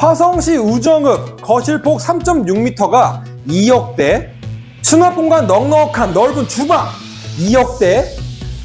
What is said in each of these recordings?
화성시 우정읍 거실폭 3.6m가 2억대, 수납 공간 넉넉한 넓은 주방 2억대,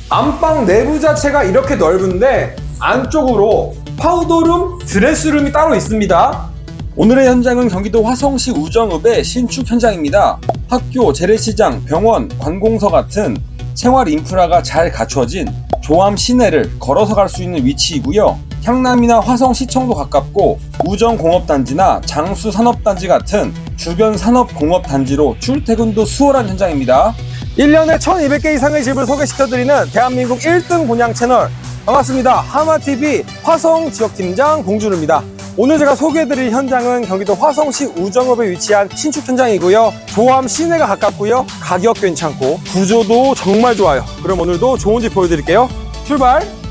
안방 내부 자체가 이렇게 넓은데 안쪽으로 파우더룸, 드레스룸이 따로 있습니다. 오늘의 현장은 경기도 화성시 우정읍의 신축 현장입니다. 학교, 재래시장, 병원, 관공서 같은 생활 인프라가 잘 갖춰진 조암 시내를 걸어서 갈 수 있는 위치이고요. 향남이나 화성시청도 가깝고 우정공업단지나 장수산업단지 같은 주변 산업공업단지로 출퇴근도 수월한 현장입니다. 1년에 1200개 이상의 집을 소개시켜드리는 대한민국 1등 분양 채널 반갑습니다. 하마TV 화성 지역팀장 봉준우입니다. 오늘 제가 소개해드릴 현장은 경기도 화성시 우정읍에 위치한 신축 현장이고요. 조암 시내가 가깝고요. 가격 괜찮고 구조도 정말 좋아요. 그럼 오늘도 좋은 집 보여드릴게요. 출발!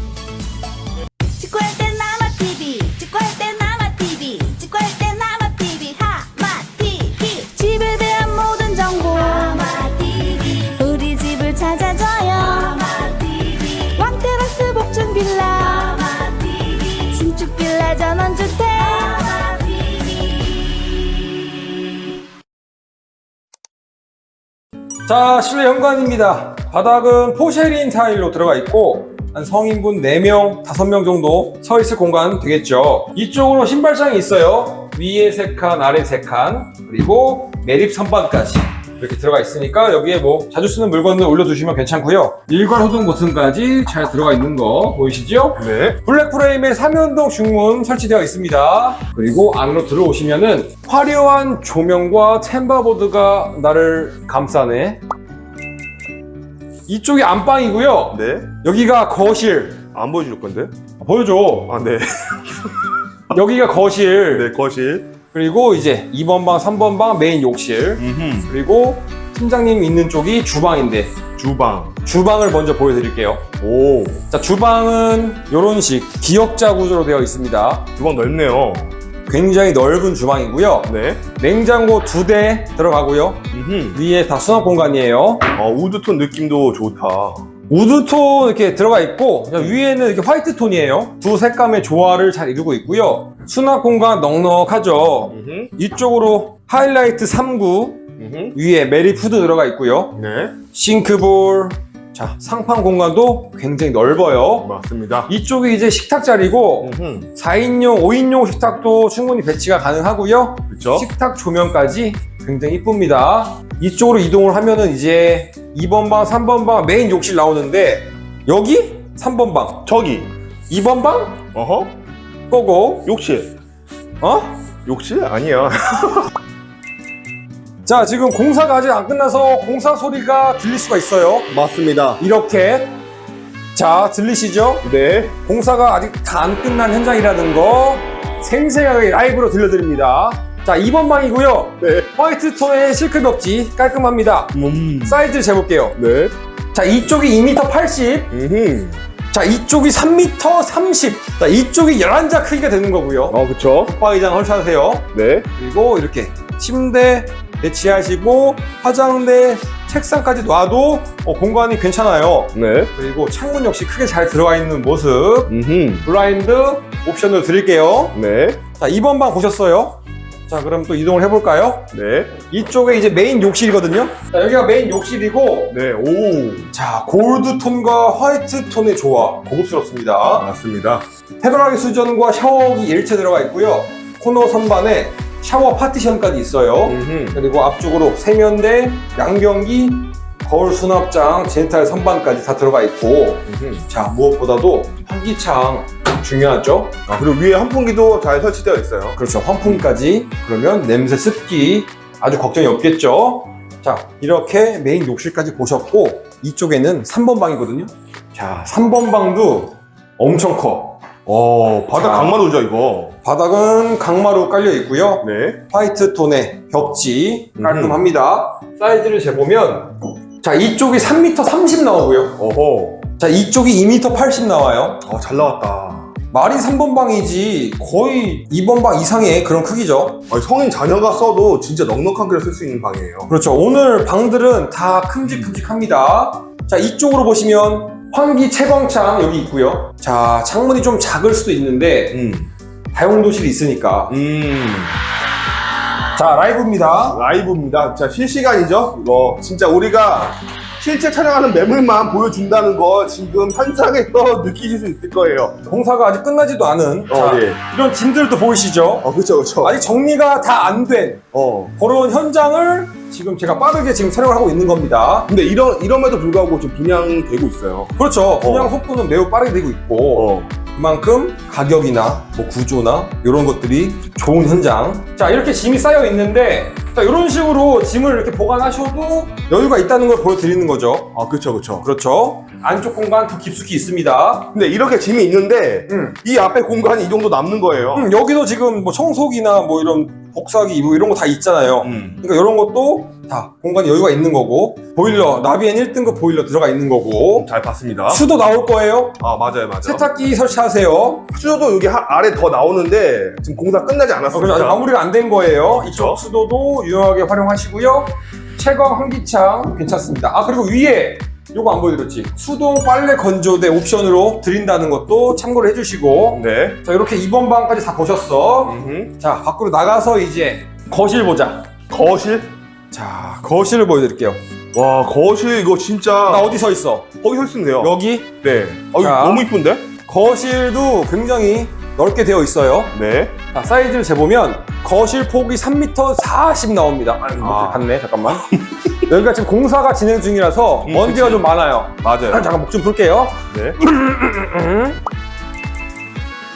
자, 실내 현관입니다. 바닥은 포쉐린 타일로 들어가 있고 한 성인분 4명, 5명 정도 서 있을 공간 되겠죠. 이쪽으로 신발장이 있어요. 위에 3칸, 아래 3칸, 그리고 매립 선반까지 이렇게 들어가 있으니까 여기에 뭐 자주 쓰는 물건을 올려두시면 괜찮고요. 일괄 호등 버튼까지 잘 들어가 있는 거 보이시죠? 네. 블랙 프레임에 삼연동 중문 설치되어 있습니다. 그리고 안으로 들어오시면은 화려한 조명과 템바보드가 나를 감싸네. 이쪽이 안방이고요. 네. 여기가 거실. 안 보여줄 건데? 보여줘. 아, 네. 여기가 거실. 네, 거실. 그리고 이제 2번 방, 3번 방 메인 욕실. 음흠. 그리고 팀장님 있는 쪽이 주방인데 주방. 주방을 먼저 보여드릴게요. 오. 자, 주방은 이런 식 기역자 구조로 되어 있습니다. 주방 넓네요. 굉장히 넓은 주방이고요. 네. 냉장고 두 대 들어가고요. 음흠. 위에 다 수납 공간이에요. 어, 우드톤 느낌도 좋다. 우드톤 이렇게 들어가 있고 그냥 위에는 이렇게 화이트 톤이에요. 두 색감의 조화를 잘 이루고 있고요. 수납 공간 넉넉하죠. 음흠. 이쪽으로 하이라이트 3구 음흠. 위에 메리 푸드 들어가 있고요. 네. 싱크볼 자 상판 공간도 굉장히 넓어요. 맞습니다. 이쪽이 이제 식탁 자리고 음흠. 4인용, 5인용 식탁도 충분히 배치가 가능하고요. 그쵸? 식탁 조명까지 굉장히 이쁩니다. 이쪽으로 이동을 하면은 이제 2번 방, 3번 방 메인 욕실 나오는데 여기 3번 방, 저기. 2번 방 어허. 거고 욕실. 어? 욕실? 아니야. 자 지금 공사가 아직 안 끝나서 공사 소리가 들릴 수가 있어요. 맞습니다. 이렇게 자 들리시죠? 네. 공사가 아직 다 안 끝난 현장이라는 거 생생하게 라이브로 들려드립니다. 자 2번 방이고요. 네. 화이트 톤의 실크 벽지 깔끔합니다. 음. 사이즈 재볼게요. 네. 자 이쪽이 2m 80, 음흠. 자 이쪽이 3m 30, 자 이쪽이 11자 크기가 되는 거고요. 어, 그쵸? 붙박이장 설치하세요. 네. 그리고 이렇게 침대 배치하시고 화장대, 책상까지 놔도 어, 공간이 괜찮아요. 네. 그리고 창문 역시 크게 잘 들어가 있는 모습. 음흠. 블라인드 옵션으로 드릴게요. 네. 자 2번 방 보셨어요? 자 그럼 또 이동을 해볼까요? 네. 이쪽에 이제 메인 욕실이거든요. 자 여기가 메인 욕실이고 네. 오. 자 골드 톤과 화이트 톤의 조화 고급스럽습니다. 맞습니다. 해바라기 수전과 샤워기 일체 들어가 있고요. 코너 선반에 샤워 파티션까지 있어요. 음흠. 그리고 앞쪽으로 세면대, 양변기, 거울 수납장, 제니탈 선반까지 다 들어가 있고 음흠. 자 무엇보다도 환기창 중요하죠. 아, 그리고 위에 환풍기도 잘 설치되어 있어요. 그렇죠. 환풍까지 그러면 냄새, 습기 아주 걱정이 없겠죠. 자 이렇게 메인 욕실까지 보셨고 이쪽에는 3번 방이거든요. 자 3번 방도 엄청 커. 어, 바닥 자. 강마루죠, 이거. 바닥은 강마루 깔려 있고요. 네. 화이트 톤의 벽지 깔끔합니다. 사이즈를 재보면 자 이쪽이 3m 30 나오고요. 어허. 자 이쪽이 2m 80 나와요. 어, 잘 나왔다. 말이 3번 방이지 거의 2번 방 이상의 그런 크기죠. 아니, 성인 자녀가 써도 진짜 넉넉하게 쓸수 있는 방이에요. 그렇죠. 오늘 방들은 다 큼직큼직합니다. 자 이쪽으로 보시면 환기 채광창 여기 있고요. 자 창문이 좀 작을 수도 있는데 음. 다용도실이 있으니까. 음. 자, 라이브입니다. 라이브입니다. 자, 실시간이죠? 이거 진짜 우리가 실제 촬영하는 매물만 보여준다는 거 지금 현장에서 느끼실 수 있을 거예요. 공사가 아직 끝나지도 않은 어, 자, 예. 이런 짐들도 보이시죠? 어, 그쵸, 그쵸. 아직 정리가 다 안 된 어. 그런 현장을 지금 제가 빠르게 지금 촬영을 하고 있는 겁니다. 근데 이런, 이럼에도 불구하고 지금 분양되고 있어요. 그렇죠. 분양 속도는 매우 빠르게 되고 있고 어. 그만큼 가격이나 뭐 구조나 이런 것들이 좋은 현장. 자 이렇게 짐이 쌓여 있는데 자 이런 식으로 짐을 이렇게 보관하셔도 여유가 있다는 걸 보여드리는 거죠. 아, 그쵸, 그쵸. 그렇죠. 안쪽 공간 더 깊숙이 있습니다. 근데 이렇게 짐이 있는데 음. 이 앞에 공간이 이 정도 남는 거예요. 음, 여기도 지금 뭐 청소기나 뭐 이런 복사기 뭐 이런 거 다 있잖아요. 음. 그러니까 이런 것도 다 공간이 여유가 있는 거고 보일러 나비엔 1등급 보일러 들어가 있는 거고 잘 봤습니다. 수도 나올 거예요. 아, 맞아요, 맞아요. 세탁기 설치하세요. 수조도 여기 하- 아래 더 나오는데 지금 공사 끝나지 어, 그래서 아직 않았습니다. 마무리가 안 된 거예요. 이쪽 그렇죠. 수도도 유용하게 활용하시고요. 채광 환기창 괜찮습니다. 아 그리고 위에 요거 안 보여드렸지? 수동 빨래 건조대 옵션으로 드린다는 것도 참고를 해주시고 네. 자 이렇게 2번 방까지 다 보셨어. 음흠. 자 밖으로 나가서 이제 거실 보자. 거실? 자 거실을 보여드릴게요. 와, 거실 이거 진짜 나 어디 서 있어? 거기 서 있네요. 여기 네. 어, 이거 자. 너무 이쁜데? 거실도 굉장히 넓게 되어 있어요. 네. 자, 사이즈를 재보면 거실 폭이 3m 40 나옵니다. 아, 아. 갔네. 잠깐만. 여기가 지금 공사가 진행 중이라서 음, 먼지가 그치. 좀 많아요. 맞아요. 아, 잠깐 목 좀 풀게요. 네.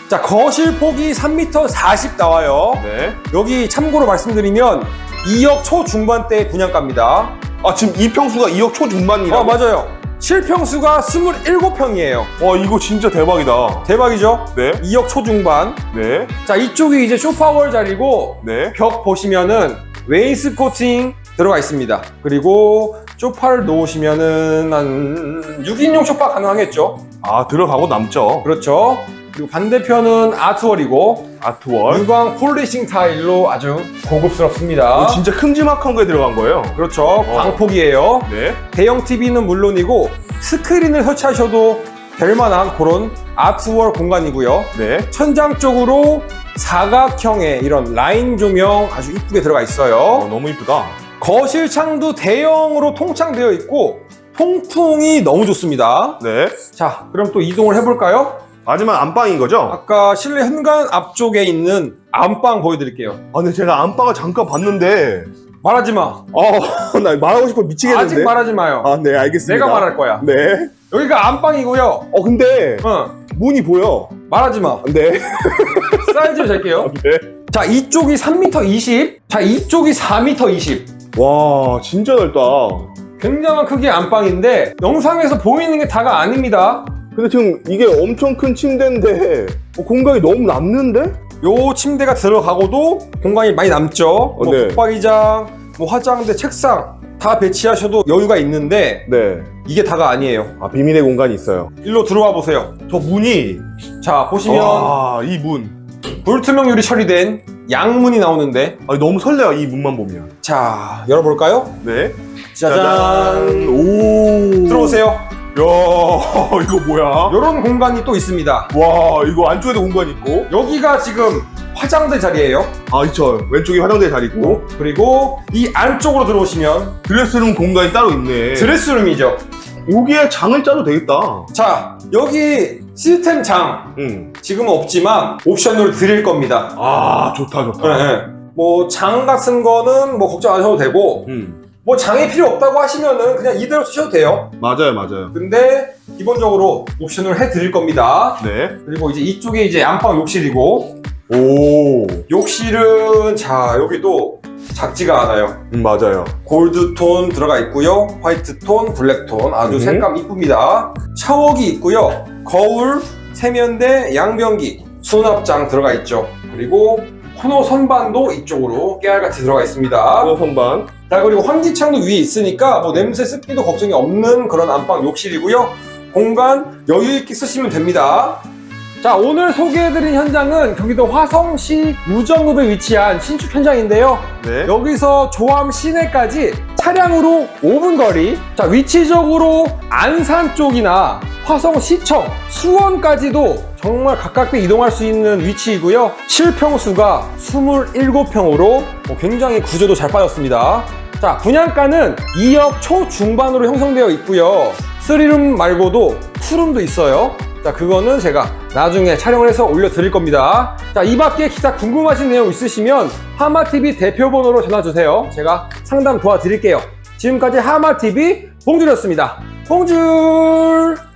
자, 거실 폭이 3m 40 나와요. 네. 여기 참고로 말씀드리면 2억 초중반대 분양가입니다. 아, 지금 이 평수가 2억 초중반이라고? 아, 맞아요. 실평수가 27평이에요. 와, 이거 진짜 대박이다. 대박이죠? 네. 2억 초중반. 네. 자, 이쪽이 이제 쇼파월 자리고 네. 벽 보시면은 웨이스코팅 들어가 있습니다. 그리고 쇼파를 놓으시면은 한 6인용 쇼파 가능하겠죠? 아, 들어가고 남죠. 그렇죠. 그리고 반대편은 아트월이고 아트월. 유광 폴리싱 타일로 아주 고급스럽습니다. 이거 진짜 큼지막한 거에 들어간 거예요. 그렇죠. 광폭이에요. 네. 대형 TV는 물론이고 스크린을 설치하셔도 될 만한 그런 아트월 공간이고요. 네. 천장 쪽으로 사각형의 이런 라인 조명 아주 이쁘게 들어가 있어요. 어, 너무 이쁘다. 거실 창도 대형으로 통창되어 있고 통풍이 너무 좋습니다. 네. 자, 그럼 또 이동을 해볼까요? 마지막 안방인 거죠? 아까 실내 현관 앞쪽에 있는 안방 보여드릴게요. 아, 근데 제가 안방을 잠깐 봤는데, 말하지 마. 아, 나 말하고 싶어 미치겠는데. 아직 말하지 마요. 아, 네, 알겠습니다. 내가 말할 거야. 네. 여기가 안방이고요. 어, 근데 어, 문이 보여. 말하지 마. 네. 사이즈를 잴게요. 네. 자, 이쪽이 3m 20. 자, 이쪽이 4m 20. 와, 진짜 넓다. 굉장한 크기의 안방인데 영상에서 보이는 게 다가 아닙니다. 근데 지금 이게 엄청 큰 침대인데 어, 공간이 너무 남는데? 요 침대가 들어가고도 공간이 많이 남죠. 뭐 네. 붙박이장, 뭐 화장대, 책상 다 배치하셔도 여유가 있는데 네. 이게 다가 아니에요. 아 비밀의 공간이 있어요. 일로 들어와 보세요. 저 문이 자 보시면 아, 이 문. 불투명 유리 처리된 양문이 나오는데 아, 너무 설레요. 이 문만 보면. 자 열어볼까요? 네. 짜잔. 오. 들어오세요. 야, 이거 뭐야? 이런 공간이 또 있습니다. 와, 이거 안쪽에도 공간 있고. 여기가 지금 화장대 자리예요. 아, 있죠. 왼쪽에 화장대 잘 있고. 그리고 이 안쪽으로 들어오시면 드레스룸 공간이 따로 있네. 드레스룸이죠. 여기에 장을 짜도 되겠다. 자 여기 시스템 장 응. 지금은 없지만 옵션으로 드릴 겁니다. 아, 좋다, 좋다. 네. 뭐장 같은 거는 뭐 걱정 안 하셔도 되고 응. 뭐 장이 필요 없다고 하시면은 그냥 이대로 쓰셔도 돼요. 맞아요, 맞아요. 근데 기본적으로 옵션을 해 드릴 겁니다. 네. 그리고 이제 이쪽에 이제 안방 욕실이고 오. 욕실은 자 여기도 작지가 않아요. 음, 맞아요. 골드 톤 들어가 있고요. 화이트 톤, 블랙 톤 아주 음. 색감 이쁩니다. 샤워기 있고요. 거울, 세면대, 양변기, 수납장 들어가 있죠. 그리고 코너 선반도 이쪽으로 깨알같이 들어가 있습니다. 어, 선반. 자 그리고 환기창도 위에 있으니까 뭐 냄새 습기도 걱정이 없는 그런 안방 욕실이고요. 공간 여유 있게 쓰시면 됩니다. 자 오늘 소개해드린 현장은 경기도 화성시 우정읍에 위치한 신축 현장인데요. 네. 여기서 조암 시내까지 차량으로 5분 거리. 자, 위치적으로 안산 쪽이나 화성시청, 수원까지도 정말 가깝게 이동할 수 있는 위치이고요. 실평수가 27평으로 굉장히 구조도 잘 빠졌습니다. 자, 분양가는 2억 초중반으로 형성되어 있고요. 3룸 말고도 2룸도 있어요. 자, 그거는 제가 나중에 촬영을 해서 올려드릴 겁니다. 자, 이 밖에 기타 궁금하신 내용 있으시면 하마TV 대표 번호로 전화주세요. 제가 상담 도와드릴게요. 지금까지 하마TV 봉준이었습니다. 봉준!